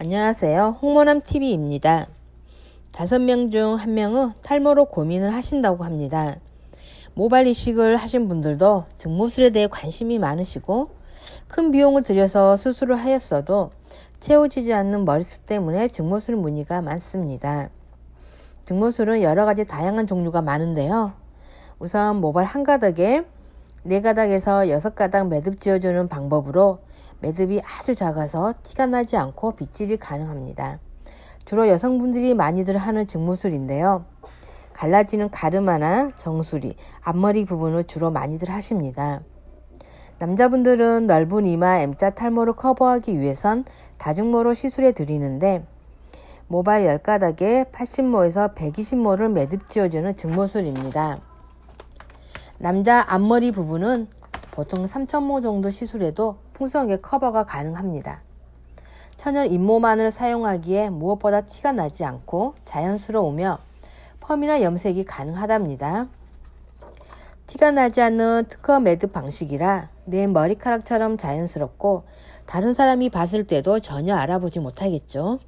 안녕하세요. 홍모남 TV입니다. 다섯 명 중 한 명은 탈모로 고민을 하신다고 합니다. 모발 이식을 하신 분들도 증모술에 대해 관심이 많으시고 큰 비용을 들여서 수술을 하였어도 채워지지 않는 머리숱 때문에 증모술 문의가 많습니다. 증모술은 여러 가지 다양한 종류가 많은데요. 우선 모발 한 가닥에 네 가닥에서 여섯 가닥 매듭 지어주는 방법으로 매듭이 아주 작아서 티가 나지 않고 빗질이 가능합니다. 주로 여성분들이 많이들 하는 증무술인데요. 갈라지는 가르마나 정수리, 앞머리 부분을 주로 많이들 하십니다. 남자분들은 넓은 이마 M자 탈모를 커버하기 위해선 다중모로 시술해 드리는데 모발 10가닥에 80모에서 120모를 매듭 지어주는 증모술입니다. 남자 앞머리 부분은 보통 3,000모 정도 시술해도 풍성하게 커버가 가능합니다. 천연 잇모만을 사용하기에 무엇보다 티가 나지 않고 자연스러우며 펌이나 염색이 가능하답니다. 티가 나지 않는 특허 매듭 방식이라 내 머리카락처럼 자연스럽고 다른 사람이 봤을 때도 전혀 알아보지 못하겠죠.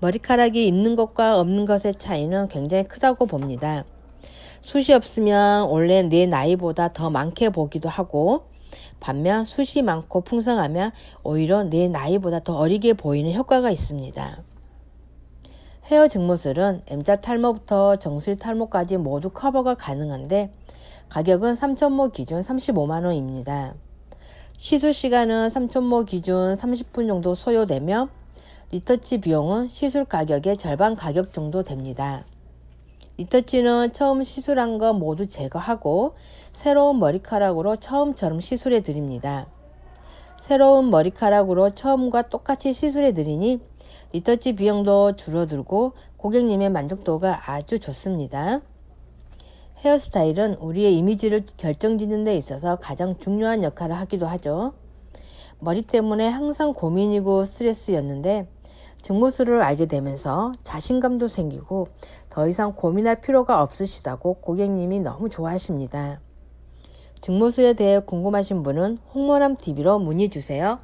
머리카락이 있는 것과 없는 것의 차이는 굉장히 크다고 봅니다. 숱이 없으면 원래 내 나이보다 더 많게 보기도 하고 반면 숱이 많고 풍성하면 오히려 내 나이보다 더 어리게 보이는 효과가 있습니다. 헤어 증모술은 M자 탈모부터 정수리 탈모까지 모두 커버가 가능한데 가격은 3천모 기준 35만원입니다. 시술 시간은 3천모 기준 30분 정도 소요되며 리터치 비용은 시술 가격의 절반 가격 정도 됩니다. 리터치는 처음 시술한 거 모두 제거하고 새로운 머리카락으로 처음처럼 시술해 드립니다. 새로운 머리카락으로 처음과 똑같이 시술해 드리니 리터치 비용도 줄어들고 고객님의 만족도가 아주 좋습니다. 헤어스타일은 우리의 이미지를 결정짓는 데 있어서 가장 중요한 역할을 하기도 하죠. 머리 때문에 항상 고민이고 스트레스였는데 증모술을 알게 되면서 자신감도 생기고 더 이상 고민할 필요가 없으시다고 고객님이 너무 좋아하십니다. 증모술에 대해 궁금하신 분은 홍모남 TV로 문의 주세요.